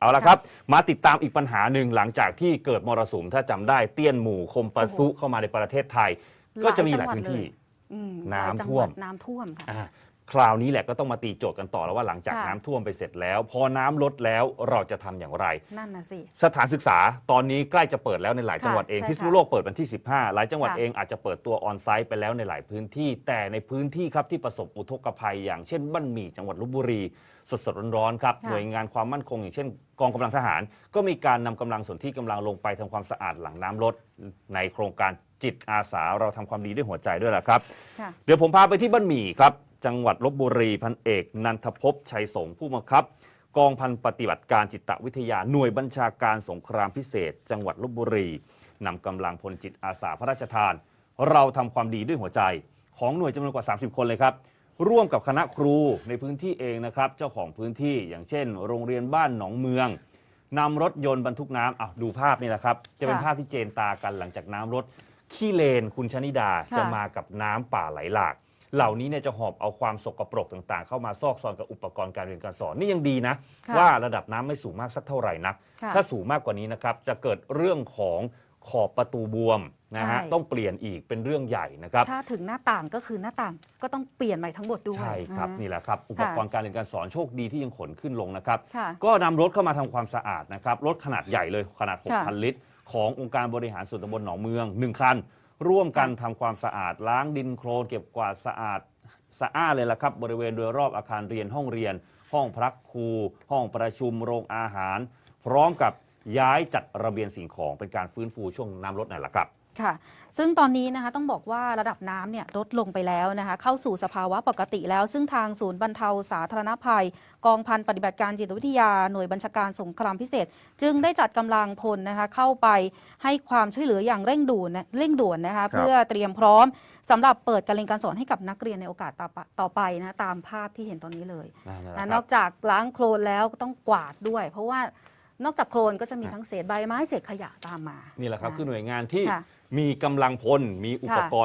เอาละครับมาติดตามอีกปัญหาหนึ่งหลังจากที่เกิดมรสุมถ้าจำได้เตี้ยนหมู่คมปะซุเข้ามาในประเทศไทย ก็จะมีหลายพื้นที่อืมน้ำหลายจังท่วมหดน้ำท่วมค่ะ อ่า คราวนี้แหละก็ต้องมาตีโจทย์กันต่อแล้วว่าหลังจากค่ะ น้ำท่วมไปเสร็จแล้ว พอน้ำลดแล้วเราจะทำอย่างไร นั่นน่ะสิ สถานศึกษาตอนนี้ใกล้จะเปิดแล้วในหลายจังหวัดเองใช่พิษณุค่ะโลกเปิดวันที่ 15 หลายจังหวัดค่ะเองอาจจะเปิดตัวออนไซต์ไปแล้วในหลายพื้นที่ แต่ในพื้นที่ครับที่ประสบอุทกภัย อย่างเช่นบ้านหมี่จังหวัดลบบุรี สดๆร้อนๆครับค่ะ หน่วยงานความมั่นคง อย่างเช่น กองกำลังทหาร ก็มีการนำกำลังส่วนที่กำลังลงไปทำความสะอาดหลังน้ำลดในโครงการจิตอาสาเราทำความดีด้วยหัวใจด้วยล่ะครับ ค่ะ เดี๋ยวผมพาไปที่บ้านหมี่ครับ จังหวัดลบบุรีพันเอก นันทภพชัยสงฆ์ผู้บังคับ กองพันปฏิบัติการจิตวิทยาหน่วยบัญชาการสงครามพิเศษ จังหวัดลบบุรีนำกำลังพลจิตอาสาพระราชทาน เราทำความดีด้วยหัวใจ ของหน่วยจำนวนกว่า 30 คนเลยครับ ร่วมกับคณะครูในพื้นที่เองนะครับ เจ้าของพื้นที่อย่างเช่น โรงเรียนบ้านหนองเมืองนำรถยนต์บรรทุกน้ำอะดูภาพนี่แหละครับ จะเป็นค่ะภาพที่เจนตากันหลังจากน้ำรถขี้เลนคุณชนิดาค่ะจะมากับน้ำป่าไหลหลาก เหล่านี้เนี่ยจะหอบเอาความสกปรกต่างๆ เข้ามาซอกซอนกับอุปกรณ์การเรียนการสอนนี่ยังดีนะ ค่ะว่าระดับน้ำไม่สูงมากสักเท่าไหร่นัก ค่ะถ้าสูงมากกว่านี้นะครับจะเกิดเรื่องของขอบประตูบวมนะฮะใช่ ต้องเปลี่ยนอีกเป็นเรื่องใหญ่นะครับ ถ้าถึงหน้าต่างก็คือหน้าต่างก็ต้องเปลี่ยนใหม่ทั้งหมดด้วยใช่ครับนะนี่แหละครับอุปกรณ์การเรียนการสอนโชคดีที่ยังขนขึ้นลงนะครับ ค่ะก็นำรถเข้ามาทำความสะอาดนะครับรถขนาดใหญ่เลยขนาด ค่ะ 6,000 ลิตร ขององค์การบริหารส่วนตำบลหนองเมือง 1 คัน ร่วมกันทำความสะอาดล้างดินโคลนเก็บกวาดสะอาดสะอาดเลยละครับ บริเวณโดยรอบอาคารเรียนห้องเรียน ห้องพักครู ห้องประชุมโรงอาหาร พร้อมกับย้ายจัดระเบียงสิ่งของเป็นการฟื้นฟูช่วงน้ำลดนั่นแหละครับ ค่ะ ซึ่งตอนนี้นะคะต้องบอกว่าระดับน้ำเนี่ยลดลงไปแล้วนะคะเข้าสู่สภาวะปกติแล้ว ซึ่งทางศูนย์บรรเทาสาธารณภัย กองพันปฏิบัติการจิตวิทยาหน่วยบัญชาการสงครามพิเศษ จึงได้จัดกำลังพลนะคะเข้าไปให้ความช่วยเหลืออย่างเร่งด่วนนะเร่งด่วนนะคะเพื่อเตรียมพร้อมสำหรับเปิดการเรียนการสอนให้กับนักเรียนในโอกาสต่อไปต่อไปนะตามภาพที่เห็นตอนนี้เลยนั่นแหละนะครับนอกจากล้างโคลนแล้วก็ต้องกวาดด้วย เพราะว่า นอกจากโคลนก็จะมีทั้งเศษใบไม้เศษขยะตามมานี่แหละครับนะคือหน่วยงานที่ค่ะ มีกำลังพลมีอุปกรณ์